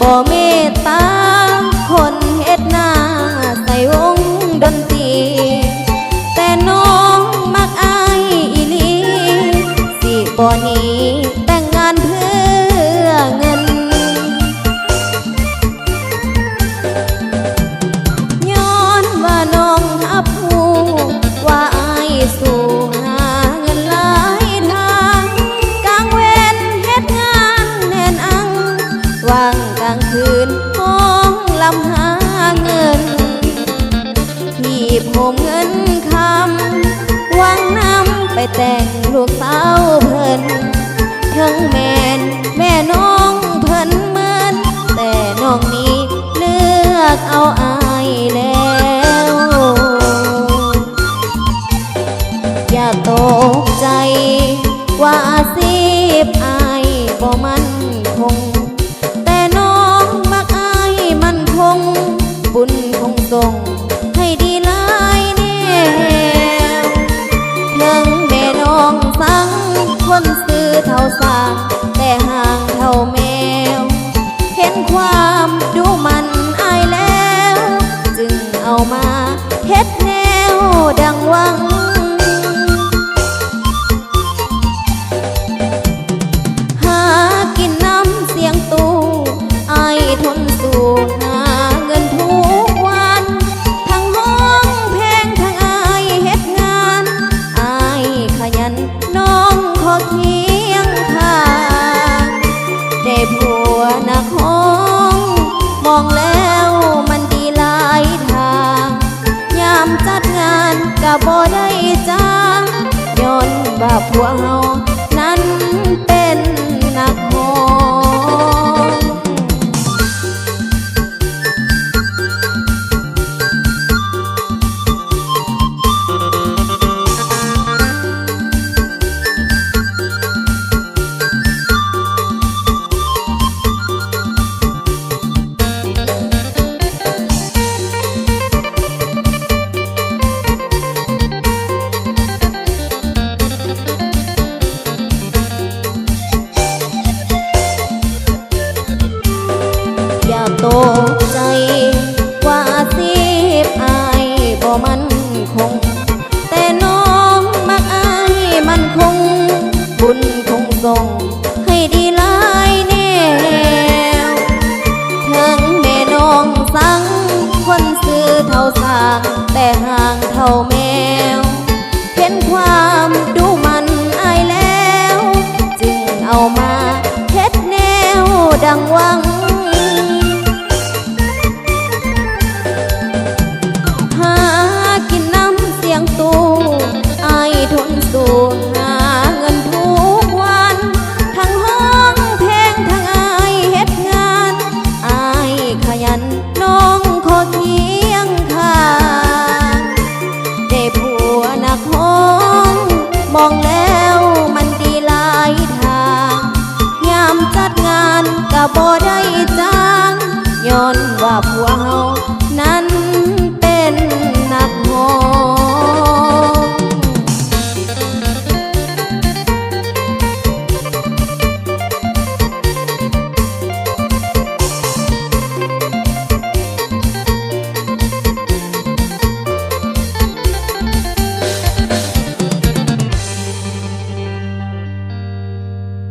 บ่มี มเงินคำวังนำไปแต่งลูกเต่าเพิ่นทั้งแม่แม่น้องเพิ่นเหมือนแต่น้องนี้เลือกเอาอายแล้วอย่าตกใจว่าสิบอายบ่มัน afuao ตกใจ ว่าสิบอายบ่มันคง แต่น้องมักอายมันคง บุญคงส่งให้ดีหลายแนวถึงแม่น้องสัง คนซื้อเท่าสางแต่ห่างเท่าแมวเห็นความดูมันอายแล้ว จึงเอามาเท็ดแนวดังวัง นอนว่าผัวเฮา